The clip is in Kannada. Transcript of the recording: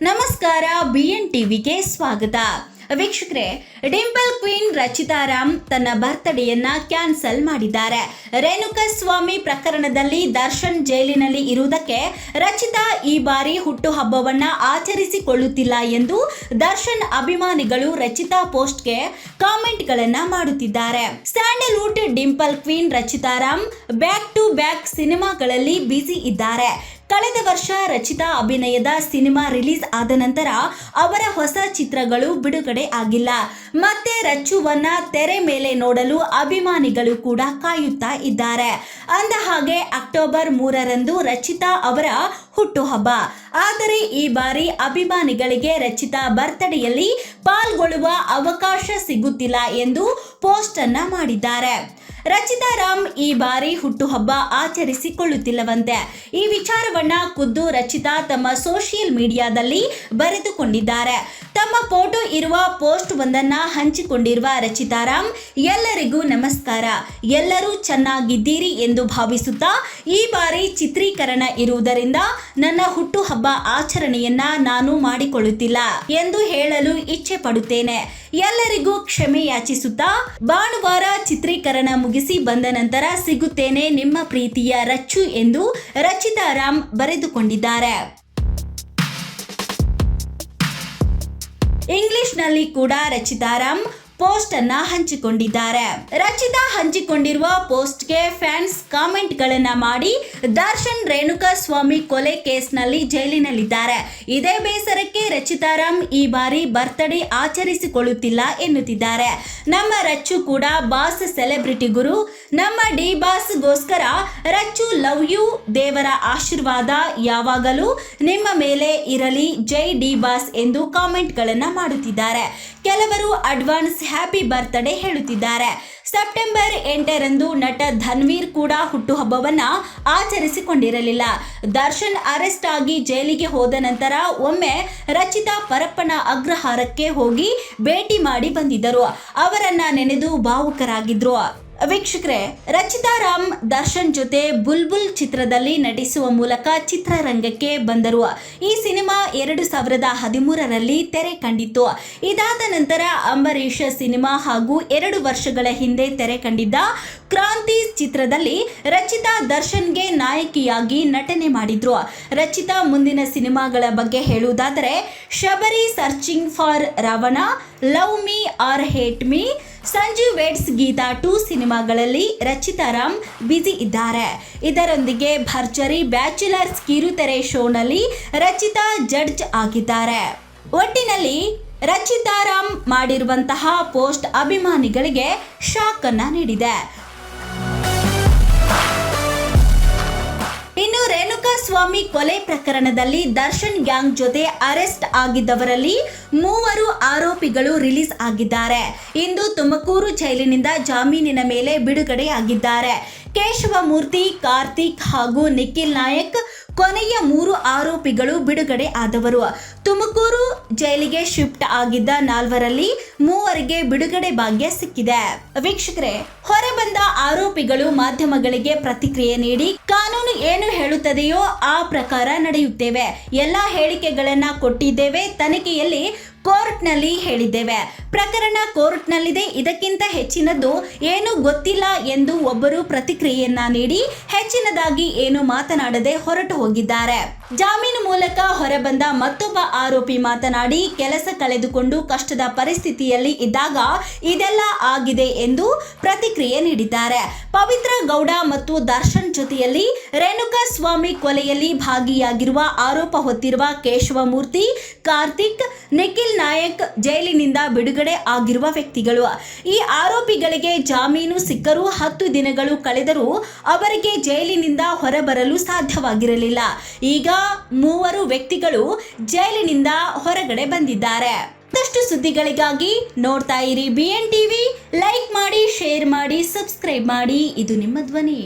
ನಮಸ್ಕಾರ ಬಿ ಎನ್ ಟಿವಿಗೆ ಸ್ವಾಗತ. ವೀಕ್ಷಕರೇ ಡಿಂಪಲ್ ಕ್ವೀನ್ ರಚಿತಾ ರಾಮ್ ತನ್ನ ಬರ್ತ್ಡೇಯನ್ನ ಕ್ಯಾನ್ಸಲ್ ಮಾಡಿದ್ದಾರೆ. ರೇಣುಕಾ ಸ್ವಾಮಿ ಪ್ರಕರಣದಲ್ಲಿ ದರ್ಶನ್ ಜೈಲಿನಲ್ಲಿ ಇರುವುದಕ್ಕೆ ರಚಿತಾ ಈ ಬಾರಿ ಹುಟ್ಟುಹಬ್ಬವನ್ನ ಆಚರಿಸಿಕೊಳ್ಳುತ್ತಿಲ್ಲ ಎಂದು ದರ್ಶನ್ ಅಭಿಮಾನಿಗಳು ರಚಿತಾ ಪೋಸ್ಟ್ಗೆ ಕಾಮೆಂಟ್ಗಳನ್ನ ಮಾಡುತ್ತಿದ್ದಾರೆ. Sandalwood dimple queen Rachita Ram back to back ಸಿನಿಮಾಗಳಲ್ಲಿ ಬ್ಯುಸಿ ಇದ್ದಾರೆ. ಕಳೆದ ವರ್ಷ ರಚಿತಾ ಅಭಿನಯದ ಸಿನಿಮಾ ರಿಲೀಸ್ ಆದ ನಂತರ ಅವರ ಹೊಸ ಚಿತ್ರಗಳು ಬಿಡುಗಡೆ ಆಗಿಲ್ಲ. ಮತ್ತೆ ರಚ್ಚುವನ್ನ ತೆರೆ ಮೇಲೆ ನೋಡಲು ಅಭಿಮಾನಿಗಳು ಕೂಡ ಕಾಯುತ್ತಾ ಇದ್ದಾರೆ. ಅಂದ ಹಾಗೆ ಅಕ್ಟೋಬರ್ ಮೂರರಂದು ರಚಿತಾ ಅವರ ಹುಟ್ಟುಹಬ್ಬ. ಆದರೆ ಈ ಬಾರಿ ಅಭಿಮಾನಿಗಳಿಗೆ ರಚಿತಾ ಬರ್ತ್ಡೇಯಲ್ಲಿ ಪಾಲ್ಗೊಳ್ಳುವ ಅವಕಾಶ ಸಿಗುತ್ತಿಲ್ಲ ಎಂದು ಪೋಸ್ಟ್ ಅನ್ನ ಮಾಡಿದ್ದಾರೆ. ರಚಿತಾ ರಾಮ್ ಈ ಬಾರಿ ಹುಟ್ಟುಹಬ್ಬ ಆಚರಿಸಿಕೊಳ್ಳುತ್ತಿಲ್ಲವಂತೆ. ಈ ವಿಚಾರವನ್ನ ಖುದ್ದು ರಚಿತಾ ತಮ್ಮ ಸೋಷಿಯಲ್ ಮೀಡಿಯಾದಲ್ಲಿ ಬರೆದುಕೊಂಡಿದ್ದಾರೆ. ತಮ್ಮ ಫೋಟೋ ಇರುವ ಪೋಸ್ಟ್ ಒಂದನ್ನ ಹಂಚಿಕೊಂಡಿರುವ ರಚಿತಾ ರಾಮ್ ಎಲ್ಲರಿಗೂ ನಮಸ್ಕಾರ. ಎಲ್ಲರೂ ಚೆನ್ನಾಗಿದ್ದೀರಿ ಎಂದು ಭಾವಿಸುತ್ತಾ ಈ ಬಾರಿ ಚಿತ್ರೀಕರಣ ಇರುವುದರಿಂದ ನನ್ನ ಹುಟ್ಟುಹಬ್ಬ ಆಚರಣೆಯನ್ನ ನಾನು ಮಾಡಿಕೊಳ್ಳುತ್ತಿಲ್ಲ ಎಂದು ಹೇಳಲು ಇಚ್ಛೆ ಪಡುತ್ತೇನೆ. ಎಲ್ಲರಿಗೂ ಕ್ಷಮೆ ಯಾಚಿಸುತ್ತಾ ಭಾನುವಾರ ಚಿತ್ರೀಕರಣ ಮುಗಿಸಿ ಬಂದ ನಂತರ ಸಿಗುತ್ತೇನೆ ನಿಮ್ಮ ಪ್ರೀತಿಯ ರಚ್ಚು ಎಂದು ರಚಿತಾ ರಾಮ್ ಬರೆದುಕೊಂಡಿದ್ದಾರೆ. ಇಂಗ್ಲಿಷ್ನಲ್ಲಿ ಕೂಡ ರಚಿತಾ ರಾಮ್ ಪೋಸ್ಟ್ ಅನ್ನ ಹಂಚಿಕೊಂಡಿದ್ದಾರೆ. ರಚಿತಾ ಹಂಚಿಕೊಂಡಿರುವ ಪೋಸ್ಟ್ಗೆ ಫ್ಯಾನ್ಸ್ ಕಾಮೆಂಟ್ ಗಳನ್ನ ಮಾಡಿ ದರ್ಶನ್ ರೇಣುಕಾ ಸ್ವಾಮಿ ಕೊಲೆ ಕೇಸ್ನಲ್ಲಿ ಜೈಲಿನಲ್ಲಿದ್ದಾರೆ. ಇದೇ ಬೇಸರಕ್ಕೆ ರಚಿತಾ ರಾಮ್ ಈ ಬಾರಿ ಬರ್ತ್ಡೇ ಆಚರಿಸಿಕೊಳ್ಳುತ್ತಿಲ್ಲ ಎನ್ನುತ್ತಿದ್ದಾರೆ. ನಮ್ಮ ರಚ್ಚು ಕೂಡ ಬಾಸ್ ಸೆಲೆಬ್ರಿಟಿ ಗುರು. ನಮ್ಮ ಡಿ ಬಾಸ್ಗೋಸ್ಕರ ರಚ್ಚು ಲವ್ ಯು ದೇವರ ಆಶೀರ್ವಾದ ಯಾವಾಗಲೂ ನಿಮ್ಮ ಮೇಲೆ ಇರಲಿ. ಜೈ ಡಿ ಬಾಸ್ ಎಂದು ಕಾಮೆಂಟ್ಗಳನ್ನ ಮಾಡುತ್ತಿದ್ದಾರೆ. ಕೆಲವರು ಅಡ್ವಾನ್ಸ್ ಹ್ಯಾಪಿ ಬರ್ತ್ಡೇ ಹೇಳುತ್ತಿದ್ದಾರೆ. ಸೆಪ್ಟೆಂಬರ್ ಎಂಟರಂದು ನಟ ಧನ್ವೀರ್ ಕೂಡ ಹುಟ್ಟುಹಬ್ಬವನ್ನ ಆಚರಿಸಿಕೊಂಡಿರಲಿಲ್ಲ. ದರ್ಶನ್ ಅರೆಸ್ಟ್ ಆಗಿ ಜೈಲಿಗೆ ಹೋದ ನಂತರ ಒಮ್ಮೆ ರಚಿತಾ ಪರಪ್ಪನ ಅಗ್ರಹಾರಕ್ಕೆ ಹೋಗಿ ಭೇಟಿ ಮಾಡಿ ಬಂದಿದ್ದರು. ಅವರನ್ನ ನೆನೆದು ಭಾವುಕರಾಗಿದ್ರು ವೀಕ್ಷಕರೇ, ರಚಿತಾ ರಾಮ್ ದರ್ಶನ್ ಜೊತೆ ಬುಲ್ಬುಲ್ ಚಿತ್ರದಲ್ಲಿ ನಟಿಸುವ ಮೂಲಕ ಚಿತ್ರರಂಗಕ್ಕೆ ಬಂದರು. ಈ ಸಿನಿಮಾ ಎರಡು ಸಾವಿರದ ಹದಿಮೂರರಲ್ಲಿ ತೆರೆ ಕಂಡಿತ್ತು. ಇದಾದ ನಂತರ ಅಂಬರೀಷ್ ಸಿನಿಮಾ ಹಾಗೂ ಎರಡು ವರ್ಷಗಳ ಹಿಂದೆ ತೆರೆ ಕಂಡಿದ್ದ ಕ್ರಾಂತಿ ಚಿತ್ರದಲ್ಲಿ ರಚಿತಾ ದರ್ಶನ್ಗೆ ನಾಯಕಿಯಾಗಿ ನಟನೆ ಮಾಡಿದ್ರು. ರಚಿತಾ ಮುಂದಿನ ಸಿನಿಮಾಗಳ ಬಗ್ಗೆ ಹೇಳುವುದಾದರೆ, Shabari searching for Ravana, love me or hate me Sanju weds Geetha two ಸಿನಿಮಾಗಳಲ್ಲಿ ರಚಿತಾ ರಾಮ್ ಬ್ಯುಸಿ ಇದ್ದಾರೆ. ಇದರೊಂದಿಗೆ ಭರ್ಜರಿ ಬ್ಯಾಚುಲರ್ಸ್ ಕಿರುತೆರೆ ಶೋನಲ್ಲಿ ರಚಿತಾ ಜಡ್ಜ್ ಆಗಿದ್ದಾರೆ. ಒಟ್ಟಿನಲ್ಲಿ ರಚಿತಾ ರಾಮ್ ಮಾಡಿರುವಂತಹ ಪೋಸ್ಟ್ ಅಭಿಮಾನಿಗಳಿಗೆ ಶಾಕ್ ಅನ್ನ ನೀಡಿದೆ. ಇನ್ನು ರೇಣುಕಾ ಸ್ವಾಮಿ ಕೊಲೆ ಪ್ರಕರಣದಲ್ಲಿ ದರ್ಶನ್ ಗ್ಯಾಂಗ್ ಜೊತೆ ಅರೆಸ್ಟ್ ಆಗಿದ್ದವರಲ್ಲಿ ಮೂವರು ಆರೋಪಿಗಳು ರಿಲೀಸ್ ಆಗಿದ್ದಾರೆ. ಇಂದು ತುಮಕೂರು ಜೈಲಿನಿಂದ ಜಾಮೀನಿನ ಮೇಲೆ ಬಿಡುಗಡೆಯಾಗಿದ್ದಾರೆ. ಕೇಶವಮೂರ್ತಿ, ಕಾರ್ತಿಕ್ ಹಾಗೂ ನಿಖಿಲ್ ನಾಯಕ್ ಕೊನೆಯ ಮೂರು ಆರೋಪಿಗಳು ಬಿಡುಗಡೆ ಆದವರು ತುಮಕೂರು ಜೈಲಿಗೆ ಶಿಫ್ಟ್ ಆಗಿದ್ದ ನಾಲ್ವರಲ್ಲಿ ಮೂವರಿಗೆ ಬಿಡುಗಡೆ ಭಾಗ್ಯ ಸಿಕ್ಕಿದೆ. ವೀಕ್ಷಕರೇ, ಹೊರಬಂದ ಆರೋಪಿಗಳು ಮಾಧ್ಯಮಗಳಿಗೆ ಪ್ರತಿಕ್ರಿಯೆ ನೀಡಿ ಕಾನೂನು ಏನು ಹೇಳುತ್ತದೆಯೋ ಆ ಪ್ರಕಾರ ನಡೆಯುತ್ತೇವೆ. ಎಲ್ಲಾ ಹೇಳಿಕೆಗಳನ್ನ ಕೊಟ್ಟಿದ್ದೇವೆ. ತನಿಖೆಯಲ್ಲಿ ಕೋರ್ಟ್ನಲ್ಲಿ ಹೇಳಿದ್ದೇವೆ. ಪ್ರಕರಣ ಕೋರ್ಟ್ನಲ್ಲಿದೆ. ಇದಕ್ಕಿಂತ ಹೆಚ್ಚಿನದ್ದು ಏನು ಗೊತ್ತಿಲ್ಲ ಎಂದು ಒಬ್ಬರು ಪ್ರತಿಕ್ರಿಯೆಯನ್ನ ನೀಡಿ ಹೆಚ್ಚಿನದಾಗಿ ಏನು ಮಾತನಾಡದೆ ಹೊರಟು ಹೋಗಿದ್ದಾರೆ. ಜಾಮೀನು ಮೂಲಕ ಹೊರಬಂದ ಮತ್ತೊಬ್ಬ ಆರೋಪಿ ಮಾತನಾಡಿ, ಕೆಲಸ ಕಳೆದುಕೊಂಡು ಕಷ್ಟದ ಪರಿಸ್ಥಿತಿಯಲ್ಲಿ ಇದ್ದಾಗ ಇದೆಲ್ಲ ಆಗಿದೆ ಎಂದು ಪ್ರತಿಕ್ರಿಯೆ ನೀಡಿದ್ದಾರೆ. ಪವಿತ್ರ ಗೌಡ ಮತ್ತು ದರ್ಶನ್ ಜೊತೆಯಲ್ಲಿ ರೇಣುಕಾ ಸ್ವಾಮಿ ಕೊಲೆಯಲ್ಲಿ ಭಾಗಿಯಾಗಿರುವ ಆರೋಪ ಹೊತ್ತಿರುವ ಕೇಶವಮೂರ್ತಿ, ಕಾರ್ತಿಕ್, ನಿಖಿಲ್ ನಾಯಕ್ ಜೈಲಿನಿಂದ ಬಿಡುಗಡೆ ಆಗಿರುವ ವ್ಯಕ್ತಿಗಳು. ಈ ಆರೋಪಿಗಳಿಗೆ ಜಾಮೀನು ಸಿಕ್ಕರೂ ಹತ್ತು ದಿನಗಳು ಕಳೆದರೂ ಅವರಿಗೆ ಜೈಲಿನಿಂದ ಹೊರಬರಲು ಸಾಧ್ಯವಾಗಿರಲಿಲ್ಲ. ಈಗ ಮೂವರು ವ್ಯಕ್ತಿಗಳು ಜೈಲಿನಿಂದ ಹೊರಗಡೆ ಬಂದಿದ್ದಾರೆ. ಮತ್ತಷ್ಟು ಸುದ್ದಿಗಳಿಗಾಗಿ ನೋಡ್ತಾ ಇರಿ ಬಿ ಎನ್ ಟಿವಿ ಲೈಕ್ ಮಾಡಿ ಶೇರ್ ಮಾಡಿ ಸಬ್ಸ್ಕ್ರೈಬ್ ಮಾಡಿ. ಇದು ನಿಮ್ಮ ಧ್ವನಿ.